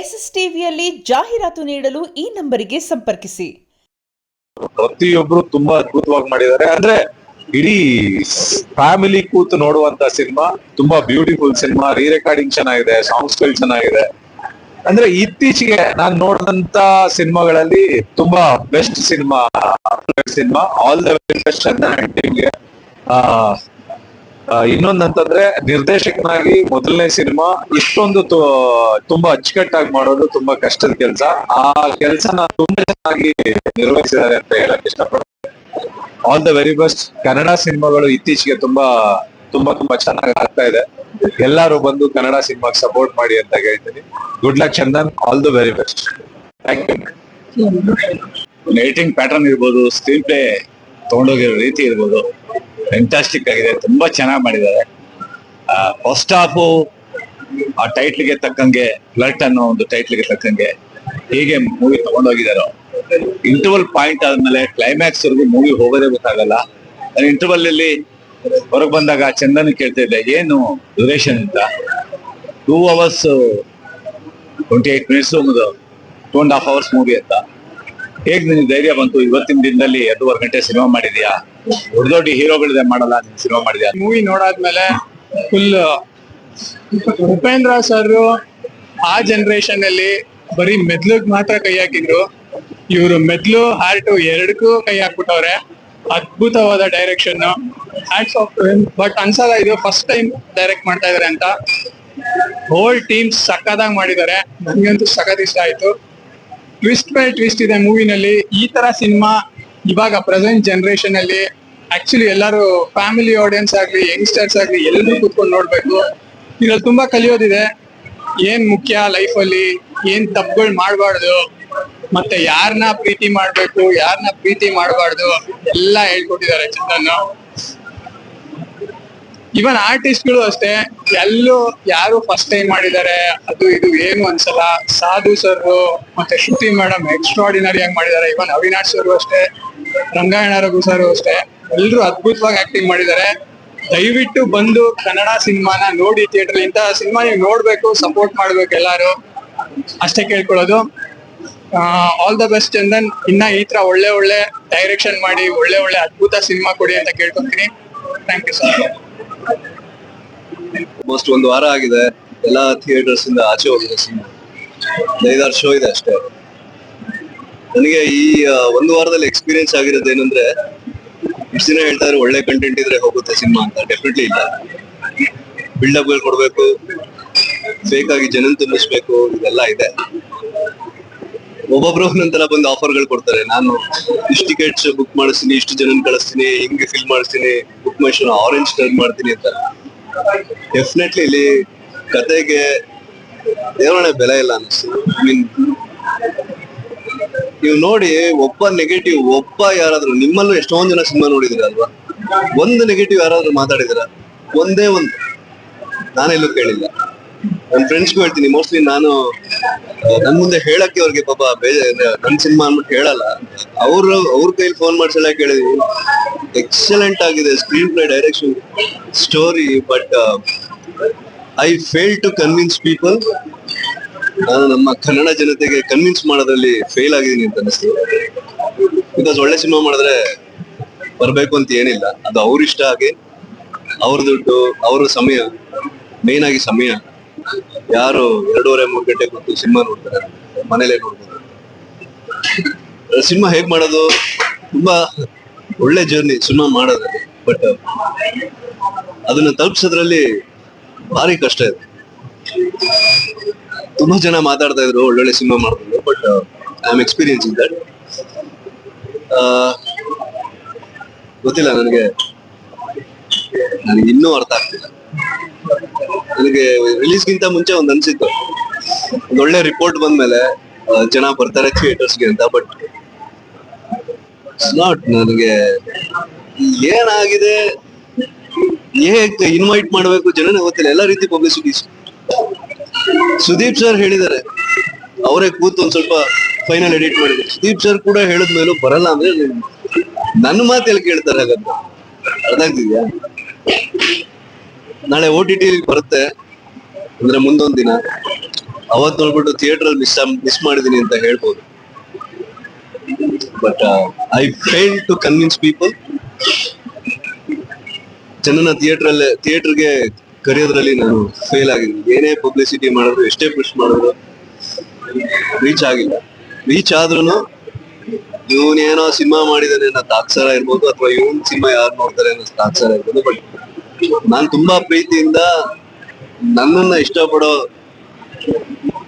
S S ಟಿವಿಯಲ್ಲಿ ಜಾಹೀರಾತು ನೀಡಲು ಈ ನಂಬರಿಗೆ ಸಂಪರ್ಕಿಸಿ. ಪ್ರತಿಯೊಬ್ರು ತುಂಬಾ ಅದ್ಭುತವಾಗಿ ಮಾಡಿದ್ದಾರೆ. ಅಂದ್ರೆ ಇಡೀ ಫ್ಯಾಮಿಲಿ ಕೂತು ನೋಡುವಂತ ಸಿನಿಮಾ, ತುಂಬಾ ಬ್ಯೂಟಿಫುಲ್ ಸಿನಿಮಾ ರೀ ರೆಕಾರ್ಡಿಂಗ್ ಚೆನ್ನಾಗಿದೆ ಸಾಂಗ್ಸ್ಗಳು ಚೆನ್ನಾಗಿದೆ. ಅಂದ್ರೆ ಇತ್ತೀಚೆಗೆ ನಾನು ನೋಡಿದಂತ ಸಿನಿಮಾಗಳಲ್ಲಿ ತುಂಬಾ best cinema cinema all the best ಟೀಮ್ಗೆ ಇನ್ನೊಂದಂತಂದ್ರೆ ನಿರ್ದೇಶಕನಾಗಿ ಮೊದಲನೇ ಸಿನಿಮಾ ಇಷ್ಟೊಂದು ತುಂಬಾ ಅಚ್ಚುಕಟ್ಟಾಗಿ ಮಾಡೋದು ತುಂಬಾ ಕಷ್ಟದ ಕೆಲಸ. ಆ ಕೆಲಸನ ತುಂಬಾ ಚೆನ್ನಾಗಿ ನಿರ್ವಹಿಸಿದ್ದಾರೆ ಅಂತ ಹೇಳಕ್ ಇಷ್ಟಪಡ್ತೀನಿ. All the very best Kannada ಸಿನಿಮಾಗಳು ಇತ್ತೀಚೆಗೆ ತುಂಬಾ ತುಂಬಾ ತುಂಬಾ ಚೆನ್ನಾಗಿ ಆಗ್ತಾ ಇದೆ. ಎಲ್ಲರೂ ಬಂದು ಕನ್ನಡ ಸಿನಿಮಾಗೆ ಸಪೋರ್ಟ್ ಮಾಡಿ ಅಂತ ಹೇಳ್ತೀನಿ. Good luck Chandan all the very best thank you pattern ಇರ್ಬೋದು ಸ್ಕ್ರೀನ್ ಪ್ಲೇ ತಗೊಂಡೋಗಿರೋ ರೀತಿ ಇರ್ಬೋದು. ಫ್ಯಾಂಟಾಸ್ಟಿಕ್ ಆಗಿದೆ. ತುಂಬಾ ಚೆನ್ನಾಗಿ ಮಾಡಿದ್ದಾರೆ. ಫಸ್ಟ್ ಹಾಫು ಆ ಟೈಟ್ಲಿಗೆ ತಕ್ಕಂಗೆ ಫ್ಲಟ್ ಅನ್ನೋ ಒಂದು ಟೈಟ್ಲಿಗೆ ತಕ್ಕಂಗೆ ಹೀಗೆ ಮೂವಿ ತಗೊಂಡೋಗಿದಾರೋ ಇಂಟರ್ವಲ್ ಪಾಯಿಂಟ್ ಆದ್ಮೇಲೆ ಕ್ಲೈಮ್ಯಾಕ್ಸ್ ವರೆಗೂ ಮೂವಿ ಹೋಗೋದೇ ಗೊತ್ತಾಗಲ್ಲ. ಇಂಟರ್ವಲ್ ಅಲ್ಲಿ ಹೊರಗೆ ಬಂದಾಗ ಚಂದನ್ ಕೇಳ್ತಾ ಇದ್ದೆ, ಏನು ಡ್ಯೂರೇಷನ್ ಅಂತ? Two hours twenty eight minutes ಒಂದು two and half hours movie ಅಂತ. ಹೇಗ್ ನಿನ್ ಧೈರ್ಯ ಬಂತು ಇವತ್ತಿನ ದಿನದಲ್ಲಿ ಎರಡೂವರೆ ಗಂಟೆ ಸಿನಿಮಾ ಮಾಡಿದ್ಯಾ? ದೊಡ್ಡ ದೊಡ್ಡ ಹೀರೋಗಳಿದೆ ಮಾಡಲ್ಲ, ನೀನ್ ಸಿನಿಮಾ ಮಾಡಿದ್ಯಾ? ಮೂವಿ ನೋಡಾದ್ಮೇಲೆ ಫುಲ್ ಉಪೇಂದ್ರ ಸರ್ ಆ ಜನರೇಷನ್ ಅಲ್ಲಿ ಬರೀ ಮೆದ್ಲಿಗ್ ಮಾತ್ರ ಕೈ ಹಾಕಿದ್ರು. ಇವರು ಮೆದ್ಲು ಹಾರ್ಟ್ ಎರಡಕ್ಕೂ ಕೈ ಹಾಕ್ಬಿಟ್ಟವ್ರೆ. ಅದ್ಭುತವಾದ ಡೈರೆಕ್ಷನ್ ಹ್ಯಾಟ್ಸ್ ಆಫ್ ಬಟ್ ಅನ್ಸಲ್ಲ, ಇದು ಫಸ್ಟ್ ಟೈಮ್ ಡೈರೆಕ್ಟ್ ಮಾಡ್ತಾ ಇದಾರೆ ಅಂತ. ಹೋಲ್ ಟೀಮ್ ಸಕ್ಕದಾಗಿ ಮಾಡಿದ್ದಾರೆ. ನನಗಂತೂ ಸಖತ್ ಇಷ್ಟ ಆಯ್ತು. ಟ್ವಿಸ್ಟ್ ಬೈ ಟ್ವಿಸ್ಟ್ ಇದೆ ಮೂವಿನಲ್ಲಿ. ಈ ತರ ಸಿನಿಮಾ ಇವಾಗ ಪ್ರೆಸೆಂಟ್ ಜನರೇಷನ್ ಅಲ್ಲಿ ಆಕ್ಚುಲಿ ಎಲ್ಲರೂ ಫ್ಯಾಮಿಲಿ ಆಡಿಯನ್ಸ್ ಆಗ್ಲಿ ಯಂಗ್ಸ್ಟರ್ಸ್ ಆಗ್ಲಿ ಎಲ್ಲರೂ ಕೂತ್ಕೊಂಡು ನೋಡ್ಬೇಕು. ಇದ್ರಲ್ಲಿ ತುಂಬಾ ಕಲಿಯೋದಿದೆ. ಏನ್ ಮುಖ್ಯ ಲೈಫ್ ಅಲ್ಲಿ, ಏನ್ ತಪ್ಪುಗಳು ಮಾಡಬಾರ್ದು, ಮತ್ತೆ ಯಾರನ್ನ ಪ್ರೀತಿ ಮಾಡ್ಬೇಕು ಯಾರನ್ನ ಪ್ರೀತಿ ಮಾಡಬಾರ್ದು, ಎಲ್ಲ ಹೇಳ್ಕೊಟ್ಟಿದ್ದಾರೆ ಚಂದನ್ ಇವನ್ ಆರ್ಟಿಸ್ಟ್ಗಳು ಅಷ್ಟೇ, ಎಲ್ಲೂ ಯಾರು ಫಸ್ಟ್ ಟೈಮ್ ಮಾಡಿದ್ದಾರೆ, ಅದು ಇದು ಏನು ಅನ್ಸಲ್ಲ. ಸಾಧು ಸರ್ ಮತ್ತೆ ಶ್ರುತಿ ಮೇಡಮ್ ಎಕ್ಸ್ಟ್ರಾಡಿನರಿ ಆಗಿ ಮಾಡಿದ್ದಾರೆ. ಇವನ್ ಅವಿನಾಶ್ ಸರ್ ಅಷ್ಟೇ, ರಂಗಾಯಣ ರಘು ಸರ್ ಅಷ್ಟೇ ಎಲ್ಲರೂ ಅದ್ಭುತವಾಗಿ ಆಕ್ಟಿಂಗ್ ಮಾಡಿದ್ದಾರೆ. ದಯವಿಟ್ಟು ಬಂದು ಕನ್ನಡ ಸಿನಿಮಾನ ನೋಡಿ ಥಿಯೇಟರ್ ಇಂತ ಸಿನಿಮಾ ನೀವು ನೋಡ್ಬೇಕು ಸಪೋರ್ಟ್ ಮಾಡ್ಬೇಕು ಎಲ್ಲಾರು. ಅಷ್ಟೇ ಕೇಳ್ಕೊಳ್ಳೋದು. All the best Chandan. ಇನ್ನ ಈ ತರ ಒಳ್ಳೆ ಒಳ್ಳೆ ಡೈರೆಕ್ಷನ್ ಮಾಡಿ, ಒಳ್ಳೆ ಒಳ್ಳೆ ಅದ್ಭುತ ಸಿನಿಮಾ ಕೊಡಿ ಅಂತ ಕೇಳ್ಕೊತೀನಿ. ಥ್ಯಾಂಕ್ ಯು ಸರ್ ಆಲ್ಮೋಸ್ಟ್ ಒಂದು ವಾರ ಆಗಿದೆ. ಎಲ್ಲ ಥಿಯೇಟರ್ಸ್ ಇಂದ ಆಚೆ ಹೋಗಿದೆ ಸಿನಿಮಾ ಐದಾರು ಶೋ ಇದೆ ಅಷ್ಟೇ. ನನಗೆ ಈ ಒಂದು ವಾರದಲ್ಲಿ ಎಕ್ಸ್ಪೀರಿಯನ್ಸ್ ಆಗಿರೋದು ಏನಂದ್ರೆ ಇಷ್ಟು ದಿನ ಹೇಳ್ತಾ ಇದ್ರೆ ಒಳ್ಳೆ ಕಂಟೆಂಟ್ ಇದ್ರೆ ಹೋಗುತ್ತೆ ಸಿನಿಮಾ ಅಂತ. ಡೆಫಿನೆಟ್ಲಿ ಇಲ್ಲ. ಬಿಲ್ಡಪ್ಗಳು ಕೊಡ್ಬೇಕು. ಫೇಕ್ ಆಗಿ ಜನನ್ ತುಂಬಿಸ್ಬೇಕು. ಇದೆಲ್ಲ ಇದೆ. ಒಬ್ಬೊಬ್ರು ನಂತರ ಬಂದು ಆಫರ್ಗಳು ಕೊಡ್ತಾರೆ. ನಾನು ಇಷ್ಟು ಟಿಕೆಟ್ಸ್ ಬುಕ್ ಮಾಡಿಸ್ತೀನಿ, ಇಷ್ಟು ಜನನ್ ಕಳಿಸ್ತೀನಿ, ಹಿಂಗೆ ಫಿಲ್ ಮಾಡಿಸ್ತೀನಿ ಬುಕ್ ಮೈ ಆರೆಂಜ್ ಟರ್ನ್ ಮಾಡ್ತೀನಿ ಅಂತ. ಡೆಫಿನೆಟ್ಲಿ ಇಲ್ಲಿ ಕತೆಗೆ ದೇವರೇ ಬೆಲೆ ಇಲ್ಲ ಅನಿಸ್ತು ಮೀನ್ ನೀವು ನೋಡಿ, ಒಬ್ಬ ನೆಗೆಟಿವ್ ಒಬ್ಬ ಯಾರಾದ್ರೂ, ನಿಮ್ಮಲ್ಲೂ ಎಷ್ಟೊಂದ್ ಜನ ಸಿನಿಮಾ ನೋಡಿದಿರ ಅಲ್ವಾ? ಒಂದು ನೆಗೆಟಿವ್ ಯಾರಾದ್ರೂ ಮಾತಾಡಿದಿರ? ಒಂದೇ ಒಂದು. ನಾನೆಲ್ಲೂ ಕೇಳಿಲ್ಲ. ನನ್ನ ಫ್ರೆಂಡ್ಸ್ಗೂ ಹೇಳ್ತೀನಿ ಮೋಸ್ಟ್ಲಿ ನಾನು ನನ್ ಮುಂದೆ ಹೇಳಕ್ಕೆ ಅವ್ರಿಗೆ ಪಾಪ ನನ್ ಸಿನಿಮಾ ಅನ್ಬಿಟ್ಟು ಹೇಳಲ್ಲ. ಅವ್ರು ಅವ್ರ ಕೈಲಿ ಫೋನ್ ಮಾಡ್ಸಲ್ಲ ಕೇಳಿದ್ವಿ ಎಕ್ಸಲೆಂಟ್ ಆಗಿದೆ screen play direction story but I fail to convince people ನಾನು ನಮ್ಮ ಕನ್ನಡ ಜನತೆಗೆ ಕನ್ವಿನ್ಸ್ ಮಾಡೋದ್ರಲ್ಲಿ ಫೇಲ್ ಆಗಿದ್ದೀನಿ ಅಂತ ಅನಿಸ್ತು. ಬಿಕಾಸ್ ಒಳ್ಳೆ ಸಿನಿಮಾ ಮಾಡಿದ್ರೆ ಬರ್ಬೇಕು ಅಂತ ಏನಿಲ್ಲ. ಅದು ಅವ್ರ ಇಷ್ಟ ಆಗಿ ಅವ್ರ ದುಡ್ಡು, ಅವ್ರ ಸಮಯ ಮೇನ್ ಆಗಿ ಸಮಯ. ಯಾರು ಎರಡೂವರೆ ಮೂರು ಗಂಟೆ ಕೂತು ಸಿನಿಮಾ ನೋಡ್ತಾರೆ? ಮನೇಲೆ ನೋಡ್ಬೋದು ಸಿನಿಮಾ ಹೇಗ್ ಮಾಡೋದು? ತುಂಬಾ ಒಳ್ಳೆ ಜರ್ನಿ ಸಿನಿಮಾ ಮಾಡೋದು. ಬಟ್ ಅದನ್ನ ತಲುಪಿಸೋದ್ರಲ್ಲಿ ಭಾರಿ ಕಷ್ಟ ಇದೆ. ತುಂಬಾ ಜನ ಮಾತಾಡ್ತಾ ಇದ್ರು ಒಳ್ಳೊಳ್ಳೆ ಸಿನಿಮಾ ಮಾಡಿದ್ರು but I am experience in that ಗೊತ್ತಿಲ್ಲ ನನಗೆ. ನನಗೆ ಇನ್ನೂ ಅರ್ಥ ಆಗ್ತಿಲ್ಲ. ನನಗೆ ರಿಲೀಸ್ಗಿಂತ ಮುಂಚೆ ಒಂದ್ ಅನ್ಸಿತ್ತು. ಒಳ್ಳೆ ರಿಪೋರ್ಟ್ ಬಂದ್ಮೇಲೆ ಜನ ಬರ್ತಾರೆ ಥಿಯೇಟರ್ಸ್ಗೆ ಅಂತ ಬಟ್ ನಾಟ್ ನನಗೆ ಏನಾಗಿದೆ ಹೇಗೆ ಇನ್ವೈಟ್ ಮಾಡಬೇಕು ಜನನೇ ಗೊತ್ತಿಲ್ಲ, ಎಲ್ಲ ರೀತಿ ಪಬ್ಲಿಸಿಟೀಸ್ ಸುದೀಪ್ ಸರ್ ಹೇಳಿದ್ದಾರೆ, ಅವರೇ ಕೂತು ಒಂದ್ ಸ್ವಲ್ಪ ಫೈನಲ್ ಎಡಿಟ್ ಮಾಡಿದ್ರು. ಸುದೀಪ್ ಸರ್ ಕೂಡ ಹೇಳಿದ್ಮೇಲೂ ಬರಲ್ಲ ಅಂದ್ರೆ ನನ್ನ ಎಲ್ಲಿ ಕೇಳ್ತಾರೆ ಹಾಗಾದ್ರೆ. ಅರ್ಥ ಆಗ್ತಿದ್ಯಾ? ನಾಳೆ ಓ ಟಿ ಟಿ ಬರುತ್ತೆ ಅಂದ್ರೆ ಮುಂದೊಂದ್ ದಿನ. ಅವತ್ ನೋಡ್ಬಿಟ್ಟು ಥಿಯೇಟರ್ ಅಲ್ಲಿ ಮಿಸ್ ಮಿಸ್ ಮಾಡಿದೀನಿ ಅಂತ ಹೇಳ್ಬೋದು. But I fail to convince people ಜನನ ಥಿಯೇಟರ್ ಅಲ್ಲಿ ಥಿಯೇಟರ್ಗೆ ಕರೆಯೋದ್ರಲ್ಲಿ ನಾನು ಫೇಲ್ ಆಗಿದ್ದೀನಿ. ಏನೇ ಪಬ್ಲಿಸಿಟಿ ಮಾಡಿದ್ರು, ಎಷ್ಟೇ ಪುಷ್ ಮಾಡಿದ್ರು ರೀಚ್ ಆಗಿಲ್ಲ. ರೀಚ್ ಆದ್ರೂ ಇವನೇನೋ ಸಿನಿಮಾ ಮಾಡಿದಾನೆ ಅನ್ನೋ ತಾತ್ಸಾರ ಇರ್ಬೋದು ಅಥವಾ ಇವನ್ ಸಿನಿಮಾ ಯಾರು ನೋಡ್ತಾರೆ ಅನ್ನೋ ತಾತ್ಸಾರ ಇರ್ಬೋದು ಬಟ್ ನಾನ್ ತುಂಬಾ ಪ್ರೀತಿಯಿಂದ ನನ್ನನ್ನ ಇಷ್ಟಪಡೋ,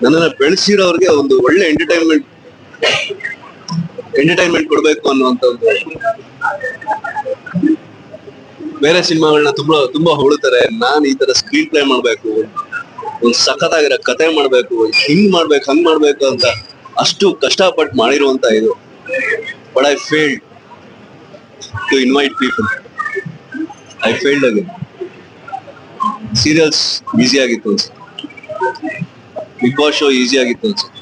ನನ್ನನ್ನ ಬೆಳೆಸಿರೋರ್ಗೆ ಒಂದು ಒಳ್ಳೆ ಎಂಟರ್ಟೈನ್ಮೆಂಟ್ ಎಂಟರ್ಟೈನ್ಮೆಂಟ್ ಕೊಡ್ಬೇಕು ಅನ್ನುವಂತ ಒಂದು ಬೇರೆ ಸಿನಿಮಾಗಳನ್ನ ತುಂಬಾ ತುಂಬಾ ಹೊಳುತ್ತಾರೆ ನಾನ್ ಈ ತರ ಸ್ಕ್ರೀನ್ ಪ್ಲೇ ಮಾಡ್ಬೇಕು, ಒಂದ್ ಸಖತ್ತಾಗಿರೋ ಕತೆ ಮಾಡ್ಬೇಕು ಹಿಂಗ್ ಮಾಡ್ಬೇಕು, ಹಂಗ್ ಮಾಡ್ಬೇಕು ಅಂತ ಅಷ್ಟು ಕಷ್ಟಪಟ್ಟು ಮಾಡಿರುವಂತ ಇದು. But I failed to invite people I failed again serials easy ಆಗಿತ್ತು ಅನ್ಸುತ್ತೆ. ಬಿಗ್ ಬಾಸ್ ಶೋ ಈಸಿ ಆಗಿತ್ತು ಅನ್ಸುತ್ತೆ.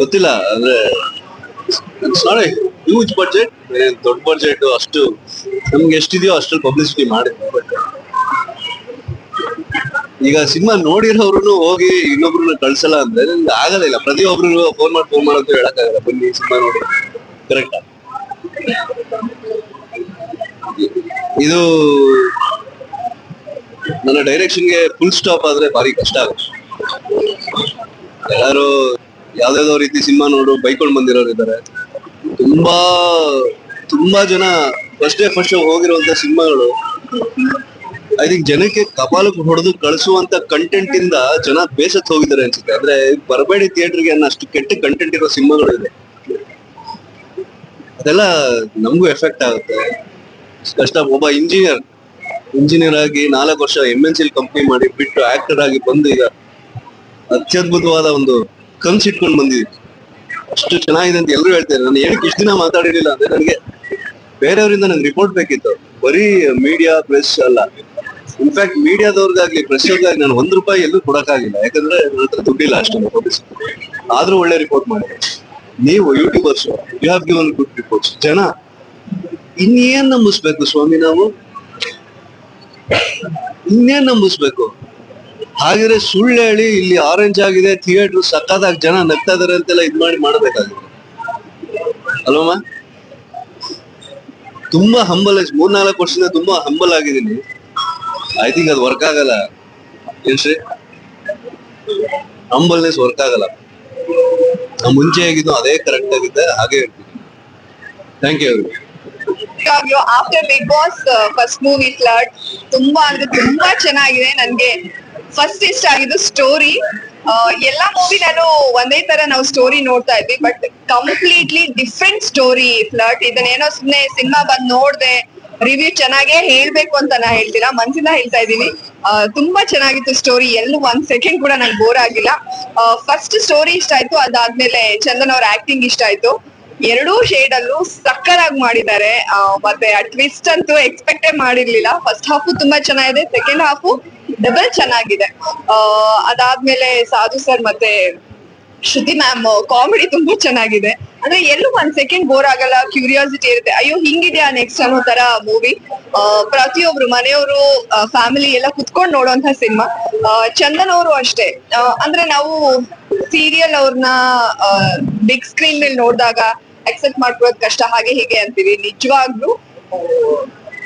ಗೊತ್ತಿಲ್ಲ, ಅಂದ್ರೆ ಇಟ್ಸ್ ನಾಟ್ ಹ್ಯೂಜ್ ಬಡ್ಜೆಟ್ ದೊಡ್ಡ ಬಡ್ಜೆಟ್ ಅಷ್ಟು ನಮ್ಗೆ ಎಷ್ಟಿದೆಯೋ ಅಷ್ಟು ಪಬ್ಲಿಸಿಟಿ ಮಾಡಿದ್ವಿ ಬಟ್ ಈಗ ಸಿನಿಮಾ ನೋಡಿರೋರು ಹೋಗಿ ಇನ್ನೊಬ್ರನ್ನ ಕಳ್ಸಲ್ಲ ಅಂದ್ರೆ ನನ್ಗೆ ಆಗೋದಿಲ್ಲ ಪ್ರತಿಯೊಬ್ರು ಫೋನ್ ಮಾಡಿ ಫೋನ್ ಮಾಡೋದು ಹೇಳಕ್ಕಾಗಲ್ಲ. ಬನ್ನಿ, ಸಿನಿಮಾ ನೋಡಿ. ಕರೆಕ್ಟ್ ಇದು ನನ್ನ ಡೈರೆಕ್ಷನ್ಗೆ ಫುಲ್ ಸ್ಟಾಪ್ ಆದ್ರೆ ಭಾರಿ ಕಷ್ಟ ಆಗುತ್ತೆ. ಎಲ್ಲರೂ ಯಾವ್ದಾವ್ದೋ ರೀತಿ ಸಿನಿಮಾ ನೋಡು, ಬೈಕೊಂಡ್ ಬಂದಿರೋರು ಇದ್ದಾರೆ ತುಂಬಾ ತುಂಬಾ ಜನ ಫಸ್ಟ್ ಡೇ ಫಸ್ಟ್ ಹೋಗಿರುವಂತ ಸಿನಿಮಾಗಳು ಐ ಥಿಂಕ್ ಜನಕ್ಕೆ ಕಪಾಲಕ್ಕೆ ಹೊಡೆದು ಕಳಿಸುವಂತ ಕಂಟೆಂಟ್ ಇಂದ ಜನ ಬೇಸತ್ ಹೋಗಿದ್ದಾರೆ ಅನ್ಸುತ್ತೆ. ಅಂದ್ರೆ ಬರಬೇಡಿ ಥಿಯೇಟರ್ಗೆ ಅನ್ನೋ ಅಷ್ಟು ಕೆಟ್ಟ ಕಂಟೆಂಟ್ ಇರೋ ಸಿನಿಮಾಗಳು ಇದೆ. ಅದೆಲ್ಲ ನಮಗೂ ಎಫೆಕ್ಟ್ ಆಗುತ್ತೆ. ಕಷ್ಟ, ಒಬ್ಬ ಇಂಜಿನಿಯರ್ ಇಂಜಿನಿಯರ್ ಆಗಿ ನಾಲ್ಕು ವರ್ಷ ಎಂ ಎನ್ ಸಿಲ್ ಕಂಪ್ನಿ ಮಾಡಿ ಬಿಟ್ಟು ಆಕ್ಟರ್ ಆಗಿ ಬಂದು ಈಗ ಅತ್ಯದ್ಭುತವಾದ ಒಂದು ಕನ್ಸ್ ಇಟ್ಕೊಂಡು ಬಂದಿದ್ವಿ. ಅಷ್ಟು ಚೆನ್ನಾಗಿದೆ ಅಂತ ಎಲ್ಲರೂ ಹೇಳ್ತಾರೆ ನಾನು ಏನಕ್ಕೆ ಇಷ್ಟು ದಿನ ಮಾತಾಡಿರಲಿಲ್ಲ ಅಂದ್ರೆ ನನಗೆ ಬೇರೆಯವರಿಂದ ನನಗೆ ರಿಪೋರ್ಟ್ ಬೇಕಿತ್ತು. ಬರೀ ಮೀಡಿಯಾ ಪ್ರೆಸ್ ಅಲ್ಲ. ಇನ್ಫ್ಯಾಕ್ಟ್ ಮೀಡಿಯಾದವ್ರಿಗಾಗ್ಲಿ ಪ್ರೆಸ್ಗಾಗಿ ನಾನು ಒಂದ್ ರೂಪಾಯಿ ಎಲ್ಲೂ ಕೊಡಕ್ಕಾಗಿಲ್ಲ. ಯಾಕಂದ್ರೆ ನನ್ನ ಹತ್ರ ದುಡ್ಡಿಲ್ಲ ಅಷ್ಟೊಂದು. ಆದ್ರೂ ಒಳ್ಳೆ ರಿಪೋರ್ಟ್ ಮಾಡಿದೆ ನೀವು YouTubers you have given good reports ಜನ ಇನ್ನೇನ್ ನಂಬಿಸ್ಬೇಕು ಸ್ವಾಮಿ ನಾವು? ಇನ್ನೇನ್ ನಂಬಿಸ್ಬೇಕು? ಹಾಗಿದ್ರೆ ಸುಳ್ಳು ಹೇಳಿ ಇಲ್ಲಿ ಆರೆಂಜ್ ಆಗಿದೆ ಥಿಯೇಟರ್ ಸಕ್ಕದಾಗ ಜನ ನಗ್ತಾ ಇದಾರೆ ಅಂತೆಲ್ಲ ಇದ್ ಮಾಡಿ ಮಾಡ್ಬೇಕಾಗಿದೆ. ಅಲ್ವಮ್ಮ ತುಂಬಾ ಹಂಬಲ್ ಮೂರ್ನಾಲ್ಕು ವರ್ಷದಿಂದ ತುಂಬಾ ಹಂಬಲ್ ಆಗಿದ್ದೀನಿ. ಐ ಥಿಂಕ್ ಅದು ವರ್ಕ್ ಆಗಲ್ಲ. ಏನ್ ಹಂಬಲ್ನೆಸ್ ವರ್ಕ್ ಆಗಲ್ಲ. ಮುಂಚೆ ಹೇಗಿದ್ದು ಅದೇ ಕರೆಕ್ಟ್ ಆಗಿದೆ ಹಾಗೆ ಇರ್ತೀನಿ thank you after Big Boss first movie flood ತುಂಬಾ ಅಂದ್ರೆ ತುಂಬಾ ಚೆನ್ನಾಗಿದೆ ನನ್ಗೆ. ಫಸ್ಟ್ ಇಷ್ಟ ಆಗಿದ್ದು ಸ್ಟೋರಿ ಎಲ್ಲಾ ಮೂವಿ ನಾನು ಒಂದೇ ತರ ನಾವು ಸ್ಟೋರಿ ನೋಡ್ತಾ ಇದ್ವಿ but completely different story flood ಇದನ್ನೇನೋ ಸುಮ್ನೆ ಸಿನಿಮಾ ಬಂದ್ ನೋಡ್ದೆ ರಿವ್ಯೂ ಚೆನ್ನಾಗೇ ಹೇಳ್ಬೇಕು ಅಂತ ನಾ ಹೇಳ್ತೀರಾ? ಮನ್ಸಿಂದ ಹೇಳ್ತಾ ಇದ್ದೀನಿ. ತುಂಬಾ ಚೆನ್ನಾಗಿತ್ತು ಸ್ಟೋರಿ ಎಲ್ಲೂ ಒಂದ್ ಸೆಕೆಂಡ್ ಕೂಡ ನಂಗೆ ಬೋರ್ ಆಗಿಲ್ಲ. ಫಸ್ಟ್ ಸ್ಟೋರಿ ಇಷ್ಟ ಆಯ್ತು. ಅದಾದ್ಮೇಲೆ ಚಂದನ್ ಅವ್ರ ಆಕ್ಟಿಂಗ್ ಇಷ್ಟ ಆಯ್ತು. ಎರಡೂ ಶೇಡ್ ಅಲ್ಲೂ ಸಕ್ಕರಾಗಿ ಮಾಡಿದ್ದಾರೆ. ಮತ್ತೆ ಆ ಟ್ವಿಸ್ಟ್ ಅಂತೂ ಎಕ್ಸ್ಪೆಕ್ಟೇ ಮಾಡಿರ್ಲಿಲ್ಲ. ಫಸ್ಟ್ ಹಾಫ್ ತುಂಬಾ ಚೆನ್ನಾಗಿದೆ. ಸೆಕೆಂಡ್ ಹಾಫ್ ಡಬಲ್ ಚೆನ್ನಾಗಿದೆ. ಅದಾದ್ಮೇಲೆ ಸಾಧು ಸರ್ ಮತ್ತೆ ಶ್ರುತಿ ಮ್ಯಾಮ್ ಕಾಮಿಡಿ ತುಂಬಾ ಚೆನ್ನಾಗಿದೆ. ಅಂದ್ರೆ ಎಲ್ಲೂ ಒಂದ್ ಸೆಕೆಂಡ್ ಬೋರ್ ಆಗಲ್ಲ ಕ್ಯೂರಿಯಾಸಿಟಿ ಇರುತ್ತೆ. ಅಯ್ಯೋ ಹಿಂಗಿದ್ಯಾ ನೆಕ್ಸ್ಟ್ ಅನ್ನೋ ತರ ಮೂವಿ ಪ್ರತಿಯೊಬ್ರು, ಮನೆಯವರು ಫ್ಯಾಮಿಲಿ ಎಲ್ಲ ಕುತ್ಕೊಂಡು ನೋಡುವಂತ ಸಿನಿಮಾ ಚಂದನ್ ಅವರು ಅಷ್ಟೇ. ಅಂದ್ರೆ ನಾವು ಸೀರಿಯಲ್ ಅವ್ರನ್ನ ಬಿಗ್ ಸ್ಕ್ರೀನ್ ಮೇಲೆ ನೋಡಿದಾಗ ಅಕ್ಸೆಪ್ಟ್ ಮಾಡ್ಕೊಳ್ಳೋದು ಕಷ್ಟ, ಹಾಗೆ ಹೀಗೆ ಅಂತೀವಿ. ನಿಜವಾಗ್ಲೂ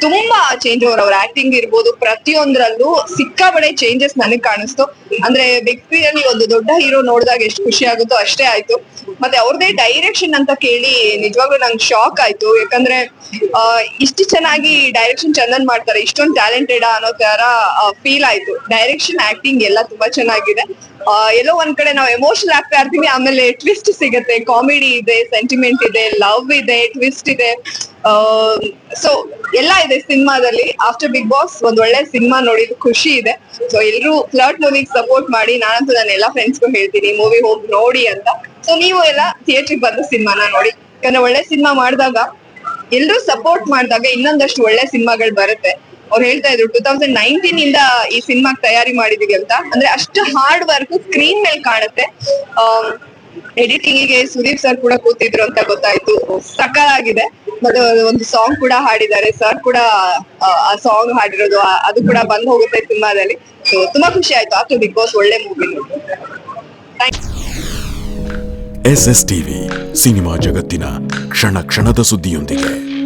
ತುಂಬಾ ಚೇಂಜ್ ಓವರ್ ಅವ್ರ ಆಕ್ಟಿಂಗ್ ಇರ್ಬೋದು, ಪ್ರತಿಯೊಂದ್ರಲ್ಲೂ ಸಿಕ್ಕಾಬಡೆ ಚೇಂಜಸ್ ನನಗ್ ಕಾಣಿಸ್ತು. ಅಂದ್ರೆ ಬಿಗ್ ಸ್ಕ್ರೀನ್ ಒಂದು ದೊಡ್ಡ ಹೀರೋ ನೋಡಿದಾಗ ಎಷ್ಟು ಖುಷಿ ಆಗುತ್ತೋ ಅಷ್ಟೇ ಆಯ್ತು. ಮತ್ತೆ ಅವ್ರದೇ ಡೈರೆಕ್ಷನ್ ಅಂತ ಕೇಳಿ ನಿಜವಾಗ್ಲೂ ನಂಗೆ ಶಾಕ್ ಆಯ್ತು. ಯಾಕಂದ್ರೆ ಇಷ್ಟು ಚೆನ್ನಾಗಿ ಡೈರೆಕ್ಷನ್ ಚಂದನ್ ಮಾಡ್ತಾರೆ, ಇಷ್ಟೊಂದು ಟ್ಯಾಲೆಂಟೆಡ್ ಅನ್ನೋ ತರ ಫೀಲ್ ಆಯ್ತು. ಡೈರೆಕ್ಷನ್ ಆಕ್ಟಿಂಗ್ ಎಲ್ಲ ತುಂಬಾ ಚೆನ್ನಾಗಿದೆ. ಎಲ್ಲೋ ಒಂದ್ ಕಡೆ ನಾವು ಎಮೋಷನಲ್ ಆಗ್ತಾ ಇರ್ತೀವಿ, ಆಮೇಲೆ ಟ್ವಿಸ್ಟ್ ಸಿಗುತ್ತೆ. ಕಾಮಿಡಿ ಇದೆ ಸೆಂಟಿಮೆಂಟ್ ಇದೆ ಲವ್ ಇದೆ ಟ್ವಿಸ್ಟ್ ಇದೆ. ಸೊ ಎಲ್ಲ ಇದೆ ಸಿನಿಮಾದಲ್ಲಿ. ಆಫ್ಟರ್ ಬಿಗ್ ಬಾಸ್ ಒಂದ್ ಒಳ್ಳೆ ಸಿನಿಮಾ ನೋಡಿದ್ದು ಖುಷಿ ಇದೆ. ಸೊ ಎಲ್ರು ಫ್ಲರ್ಟ್ ಮೂವಿಗೆ ಸಪೋರ್ಟ್ ಮಾಡಿ ನಾನಂತೂ ನನ್ನ ಎಲ್ಲಾ ಫ್ರೆಂಡ್ಸ್ಗೂ ಹೇಳ್ತೀನಿ ಮೂವಿ ಹೋಗಿ ನೋಡಿ ಅಂತ. ಸೊ ನೀವು ಎಲ್ಲ ಥಿಯೇಟ್ರಿಗೆ ಬಂದು ಸಿನಿಮಾನ ನೋಡಿ. ಯಾಕಂದ್ರೆ ಒಳ್ಳೆ ಸಿನಿಮಾ ಮಾಡಿದಾಗ, ಎಲ್ರು ಸಪೋರ್ಟ್ ಮಾಡಿದಾಗ ಇನ್ನೊಂದಷ್ಟು ಒಳ್ಳೆ ಸಿನಿಮಾಗಳು ಬರುತ್ತೆ. ಅವ್ರು ಹೇಳ್ತಾ ಇದ್ರು ಟೂ ತೌಸಂಡ್ ನೈನ್ಟೀನ್ ಇಂದ ಈ ಸಿನಿಮಾ ತಯಾರಿ ಮಾಡಿದೀವಿ ಅಂತ. ಅಂದ್ರೆ ಅಷ್ಟು ಹಾರ್ಡ್ ವರ್ಕ್ ಸ್ಕ್ರೀನ್ ಮೇಲೆ ಕಾಣುತ್ತೆ. ಎಡಿಟಿಂಗ್ಗೆ ಸುದೀಪ್ ಸರ್ ಕೂಡ ಕೂತಿದ್ರು ಅಂತ ಗೊತ್ತಾಯ್ತು. ಸಕಲಾಗಿದೆ. ಮತ್ತೆ ಒಂದು ಸಾಂಗ್ ಕೂಡ ಹಾಡಿದ್ದಾರೆ. ಸರ್ ಕೂಡ ಆ, ಸಾಂಗ್ ಹಾಡಿರೋದು ಅದು ಕೂಡ ಬಂದ್ ಹೋಗುತ್ತೆ ಸಿನಿಮಾದಲ್ಲಿ. ಸೊ ತುಂಬಾ ಖುಷಿ ಆಯ್ತು. ಆಫ್ಟರ್ ಬಿಗ್ ಬಾಸ್ ಒಳ್ಳೆ movie S S TV cinema ಜಗತ್ತಿನ ಕ್ಷಣ ಕ್ಷಣದ ಸುದ್ದಿಯೊಂದಿಗೆ.